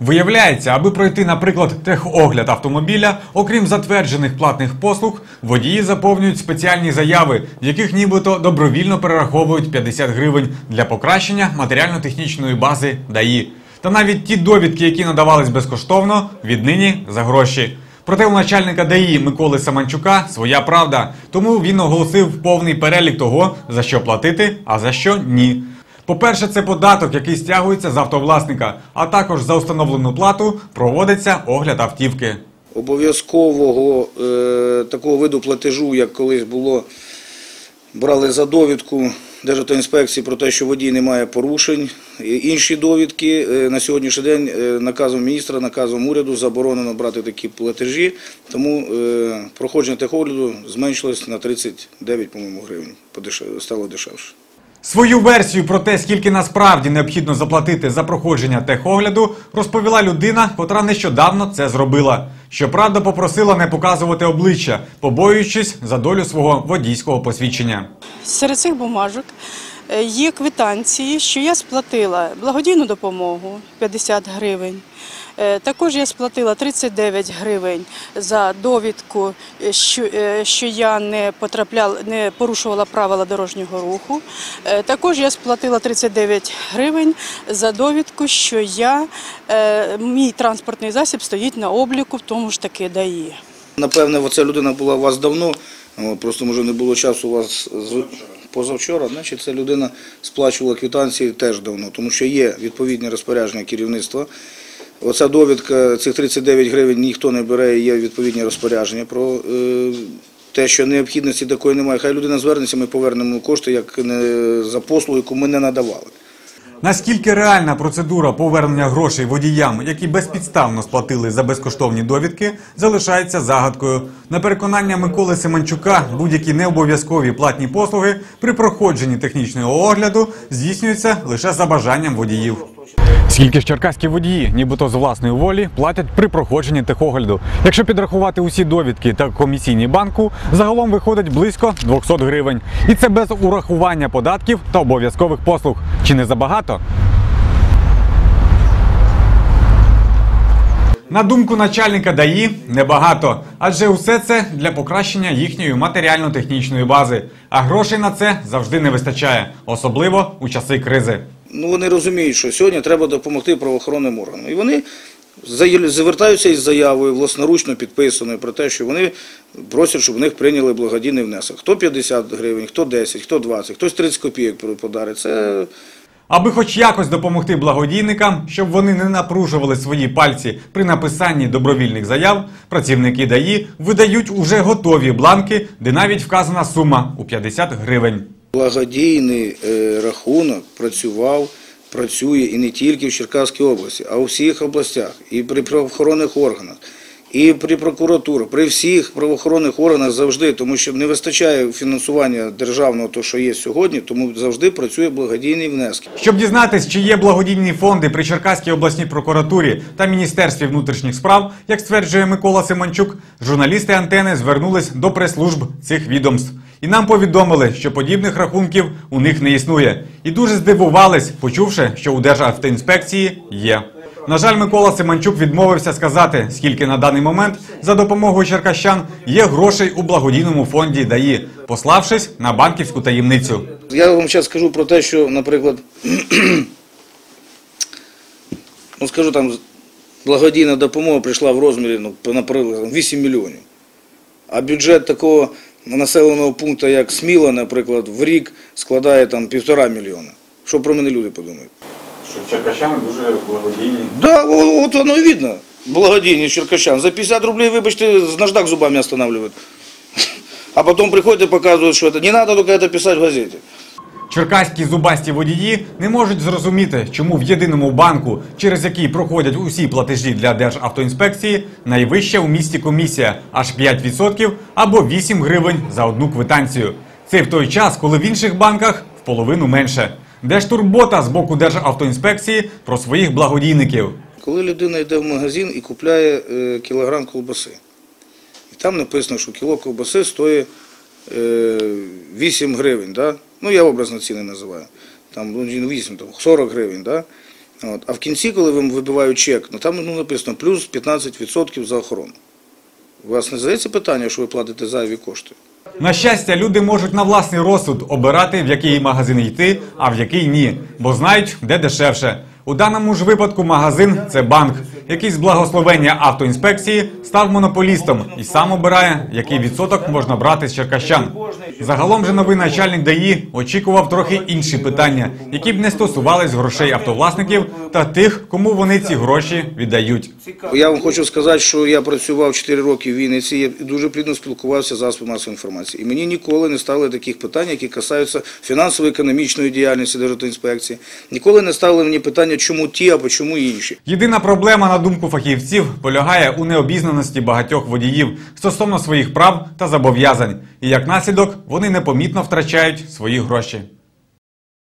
Виявляється, аби пройти, наприклад, техогляд автомобіля, окрім затверджених платних послуг, водії заповнюють спеціальні заяви, в яких нібито добровільно перераховують 50 гривень для покращення матеріально-технічної бази ДАІ. Та навіть ті довідки, які надавались безкоштовно, віднині за гроші. Проте у начальника ДАІ Миколи Саманчука своя правда, тому він оголосив повний перелік того, за що платити, а за що ні. По-перше, це податок, який стягується з автовласника, а також за установлену плату проводиться огляд автівки. Обов'язкового е, такого виду платежу, як колись було, брали за довідку Державтоінспекції про те, що водій не має порушень. Інші довідки е, на сьогоднішній день е, наказом міністра, наказом уряду заборонено брати такі платежі, тому е, проходження техогляду зменшилось на 39, по-моєму, гривень, стало дешевше. Свою версію про те, скільки насправді необхідно заплатити за проходження техогляду, розповіла людина, котра нещодавно це зробила. Щоправда, попросила не показувати обличчя, побоюючись за долю свого водійського посвідчення. Серед цих бумажок е, є квитанції, що я сплатила благодійну допомогу 50 гривень. Е, Також я сплатила 39 гривень за довідку, е, що, е, я не потрапляла, не порушувала правила дорожнього руху. Е, Також я сплатила 39 гривень за довідку, що я, е, мій транспортний засіб стоїть на обліку в тому ж таки ДАІ. Напевне, оця людина була у вас давно, просто може не було часу у вас з- позавчора. Значить, ця людина сплачувала квитанції теж давно, тому що є відповідні розпорядження керівництва. Оця довідка, цих 39 гривень ніхто не бере, є відповідні розпорядження про е, те, що необхідності такої немає. Хай людина звернеться, ми повернемо кошти як за послугу, яку ми не надавали. Наскільки реальна процедура повернення грошей водіям, які безпідставно сплатили за безкоштовні довідки, залишається загадкою. На переконання Миколи Семенчука, будь-які необов'язкові платні послуги при проходженні технічного огляду здійснюються лише за бажанням водіїв. Скільки ж черкаські водії, нібито з власної волі, платять при проходженні техогляду. Якщо підрахувати усі довідки та комісійні банку, загалом виходить близько 200 гривень. І це без урахування податків та обов'язкових послуг. Чи не забагато? На думку начальника ДАІ, небагато, адже усе це для покращення їхньої матеріально-технічної бази. А грошей на це завжди не вистачає, особливо у часи кризи. Ну, вони розуміють, що сьогодні треба допомогти правоохоронним органам. І вони звертаються із заявою власноручно підписаною про те, що вони просять, щоб в них прийняли благодійний внесок. Хто 50 гривень, хто 10, хто 20, хтось 30 копійок подарить. Це Аби хоч якось допомогти благодійникам, щоб вони не напружували свої пальці при написанні добровільних заяв, працівники ДАІ видають уже готові бланки, де навіть вказана сума у 50 гривень. Благодійний е, рахунок працював, працює і не тільки в Черкаській області, а у всіх областях, і при правоохоронних органах, і при прокуратурі, при всіх правоохоронних органах завжди, тому що не вистачає фінансування державного, то що є сьогодні, тому завжди працює благодійний внески. Щоб дізнатись, чи є благодійні фонди при Черкаській обласній прокуратурі та Міністерстві внутрішніх справ, як стверджує Микола Симончук, журналісти антени звернулись до прес-служб цих відомств. І нам повідомили, що подібних рахунків у них не існує. І дуже здивувались, почувши, що у Державтоінспекції є. На жаль, Микола Симончук відмовився сказати, скільки на даний момент за допомогою черкащан є грошей у благодійному фонді ДАІ, пославшись на банківську таємницю. Я вам зараз скажу про те, що, наприклад, ну скажу там, благодійна допомога прийшла в розмірі, ну, наприклад, 8 мільйонів. А бюджет такого населеного пункту, як Сміла, наприклад, в рік складає там півтора мільйона. Що про мене люди подумають? Що черкащани дуже благодійні. Да, о- от воно і видно. Благодійність черкащан. За 50 рублей, вибачте, з наждак зубами останавливают. А потом приходят и показывают, что это не надо только это писать в газете. Черкаські зубасті водії не можуть зрозуміти, чому в єдиному банку, через який проходять усі платежі для Державтоінспекції, найвища у місті комісія аж 5% або 8 гривень за одну квитанцію. Це в той час, коли в інших банках в половину менше. Де ж турбота з боку Державтоінспекції про своїх благодійників? Коли людина йде в магазин і купляє е, кілограм ковбаси, і там написано, що кіло ковбаси стоїть е, 8 гривень, да? Ну я образно ціни називаю, там ну, не 8, там 40 гривень, да? От. А в кінці, коли вам вибивають чек, ну там ну, написано плюс 15% за охорону. У вас не здається питання, що ви платите зайві кошти? На щастя, люди можуть на власний розсуд обирати, в який магазин йти, а в який ні, бо знають, де дешевше. У даному ж випадку магазин це банк, який з благословення автоінспекції став монополістом і сам обирає, який відсоток можна брати з черкащан. Загалом же новий начальник ДАІ очікував трохи інші питання, які б не стосувались грошей автовласників та тих, кому вони ці гроші віддають. Я вам хочу сказати, що я працював 4 роки в Вінниці і дуже плідно спілкувався з засобами масової інформації. І мені ніколи не ставили таких питань, які касаються фінансово-економічної діяльності Державтоінспекції. Ніколи не ставили мені питання, чому ті, а чому інші. Єдина проблема, на думку фахівців, полягає у необізнаності багатьох водіїв стосовно своїх прав та зобов'язань, і як наслідок вони непомітно втрачають свої гроші.